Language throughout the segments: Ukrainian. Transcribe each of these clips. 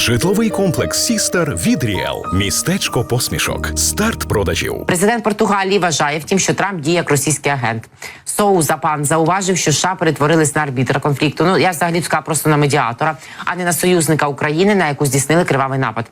Житловий комплекс Сістер від Ріел. Містечко посмішок. Старт продажів. Президент Португалії вважає, втім, що Трамп діє як російський агент. Соуза пан зауважив, що США перетворились на арбітра конфлікту. Ну я взагалі така просто на медіатора, а не на союзника України, на яку здійснили кривавий напад.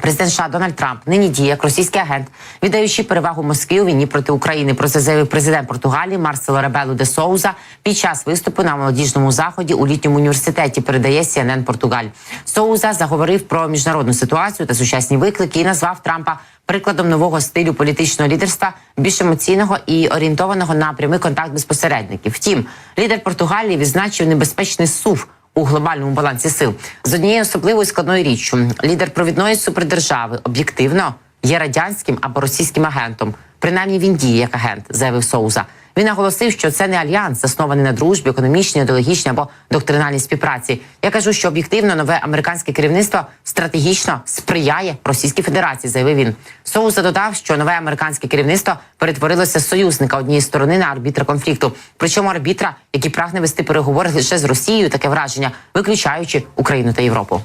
Президент США Дональд Трамп нині діє як російський агент, віддаючи перевагу Москві у війні проти України. Про це заявив президент Португалії Марсело Ребелу де Соуза під час виступу на молодіжному заході у літньому університеті. Передає CNN Португаль. Соуза заговорив про міжнародну ситуацію та сучасні виклики і назвав Трампа прикладом нового стилю політичного лідерства, більш емоційного і орієнтованого на прямий контакт без посередників. Втім, лідер Португалії відзначив небезпечний сув у глобальному балансі сил з однією особливою складною річчю. Лідер провідної супердержави об'єктивно є радянським або російським агентом. Принаймні він діє як агент, заявив Соуза. Він наголосив, що це не альянс, заснований на дружбі, економічній, ідеологічній або доктринальній співпраці. Я кажу, що об'єктивно нове американське керівництво стратегічно сприяє Російській Федерації, заявив він. Соуза додав, що нове американське керівництво перетворилося з союзника однієї сторони на арбітра конфлікту. Причому арбітра, який прагне вести переговори лише з Росією, таке враження, виключаючи Україну та Європу.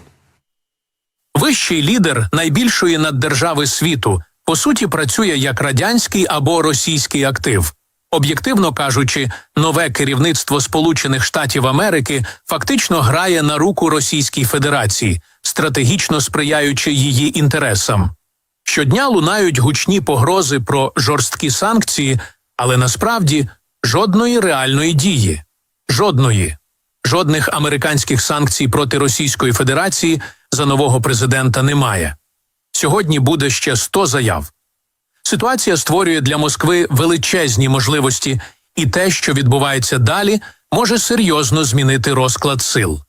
Вищий лідер найбільшої наддержави світу по суті працює як радянський або російський актив. Об'єктивно кажучи, нове керівництво Сполучених Штатів Америки фактично грає на руку Російській Федерації, стратегічно сприяючи її інтересам. Щодня лунають гучні погрози про жорсткі санкції, але насправді жодної реальної дії, жодної, жодних американських санкцій проти Російської Федерації за нового президента немає. Сьогодні буде ще 100 заяв. Ситуація створює для Москви величезні можливості, і те, що відбувається далі, може серйозно змінити розклад сил.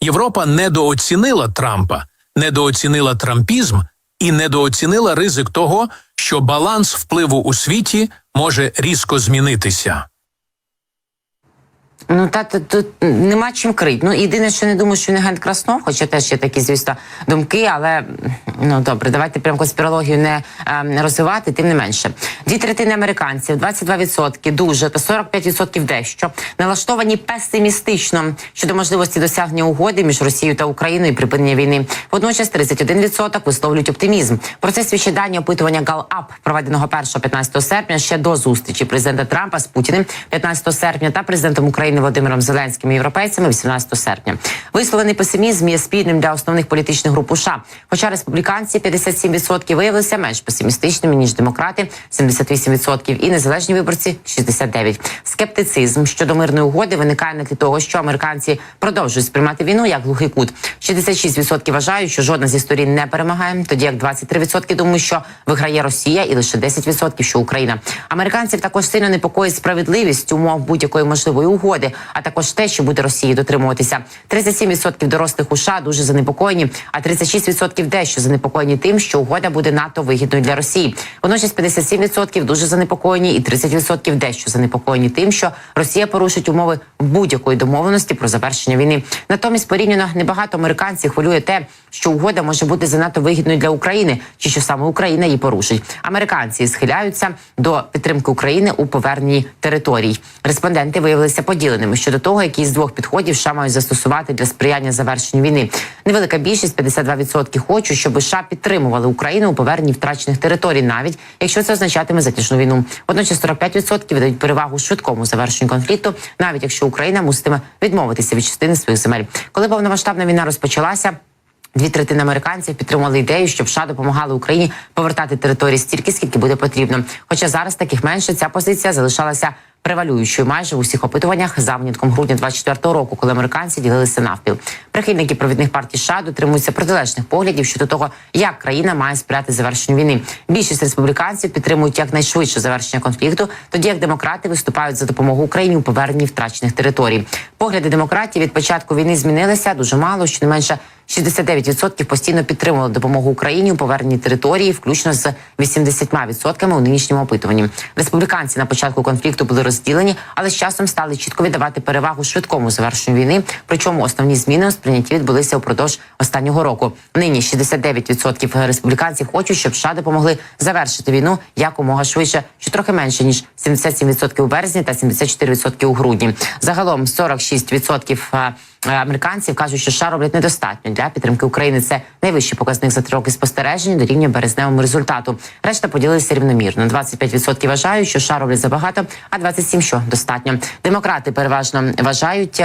Європа недооцінила Трампа, недооцінила трампізм і недооцінила ризик того, що баланс впливу у світі може різко змінитися. Ну та тут, нема чим крити. Ну єдине, що не думаю, що не агент Краснов, хоча теж є такі, звісно, думки, але ну добре, давайте прям конспірологію не е, розвивати, тим не менше. Дві третини американців, 22% дуже та 45% дещо налаштовані песимістично щодо можливості досягнення угоди між Росією та Україною і припинення війни. Водночас 31% висловлюють оптимізм. Про це свідчить дані опитування GalUp, проведеного 1-15 серпня ще до зустрічі президента Трампа з Путіним 15 серпня та президентом України Володимиром Зеленським і європейцями 18 серпня. Висловлений песимізм є спільним для основних політичних груп США. Хоча республіканці 57% виявилися менш песимістичними ніж демократи, 78% і незалежні виборці 69%. Скептицизм щодо мирної угоди виникає на тлі того, що американці продовжують сприймати війну як глухий кут. 66% вважають, що жодна зі сторін не перемагає. Тоді як 23% думають, що виграє Росія, і лише 10% що Україна. Американців також сильно непокоїть справедливість умов будь-якої можливої угоди, а також те, що буде Росії дотримуватися. 37% дорослих у США дуже занепокоєні, а 36% дещо занепокоєні тим, що угода буде надто вигідною для Росії. Водночас 57% дуже занепокоєні, і 30% дещо занепокоєні тим, що Росія порушить умови будь-якої домовленості про завершення війни. Натомість порівняно небагато американців хвилює те, що угода може бути занадто вигідною для України, чи що саме Україна її порушить. Американці схиляються до підтримки України у поверненні територій. Респонденти виявилися поділеними щодо того, які з двох підходів США мають застосувати для сприяння завершенню війни. Невелика більшість 52% хочуть, щоб США підтримували Україну у поверненні втрачених територій, навіть якщо це означатиме затяжну війну. Водночас 45% віддають перевагу швидкому завершенню конфлікту, навіть якщо Україна муситиме відмовитися від частини своїх земель. Коли повномасштабна війна розпочалася. Дві третини американців підтримали ідею, щоб США допомагали Україні повертати території стільки, скільки буде потрібно. Хоча зараз таких менше ця позиція залишалася превалюючою майже в усіх опитуваннях за винятком грудня 24-го року, коли американці ділилися навпіл. Прихильники провідних партій США дотримуються протилежних поглядів щодо того, як країна має сприяти завершенню війни. Більшість республіканців підтримують якнайшвидше завершення конфлікту, тоді як демократи виступають за допомогу Україні у поверненні втрачених територій. Погляди демократів від початку війни змінилися дуже мало, що не менше 69% постійно підтримували допомогу Україні у поверненні території, включно з 80% у нинішньому опитуванні. Республіканці на початку конфлікту були розділені, але з часом стали чітко віддавати перевагу швидкому завершенню війни. Причому основні зміни у сприйнятті відбулися упродовж останнього року. Нині 69% республіканців хочуть, щоб США допомогли завершити війну якомога швидше, що трохи менше ніж 77% у березні та 74% у грудні. Загалом 46% е, американців кажуть, що США роблять недостатньо для підтримки України. Це найвищий показник за три роки спостережень до рівня березневому результату. Решта поділилися рівномірно. 25% вважають, що США роблять забагато, а 27% – що достатньо. Демократи переважно вважають.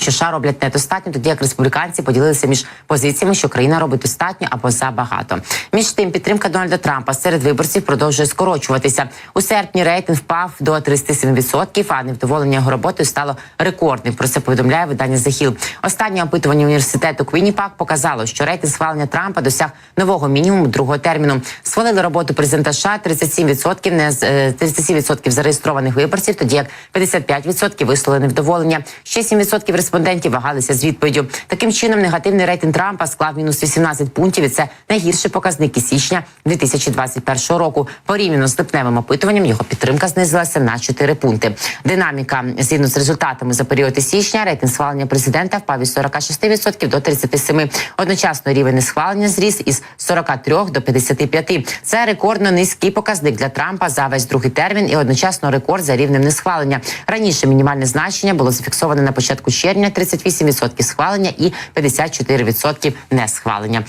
Що США роблять недостатньо, тоді як республіканці поділилися між позиціями, що країна робить достатньо або забагато. Між тим, підтримка Дональда Трампа серед виборців продовжує скорочуватися. У серпні рейтинг впав до 37%, а невдоволення його роботою стало рекордним. Про це повідомляє видання Hill. Останнє опитування університету Квінніпак показало, що рейтинг схвалення Трампа досяг нового мінімуму другого терміну. Схвалили роботу президента США 37% не з- е, 37% зареєстрованих виборців, тоді як 55% висловили невдоволення. Ще 7% респондентів вагалися з відповіддю. Таким чином, негативний рейтинг Трампа склав мінус 18 пунктів. І це найгірший показник із січня 2021 року. Порівняно з липневим опитуванням його підтримка знизилася на 4 пункти. Динаміка згідно з результатами за період із січня рейтинг схвалення президента впав із 46% до 37%. Одночасно рівень несхвалення зріс із 43 до 55. Це рекордно низький показник для Трампа за весь другий термін і одночасно рекорд за рівнем несхвалення. Раніше мінімальне значення було зафіксоване на початку червня 38% схвалення і 54% несхвалення.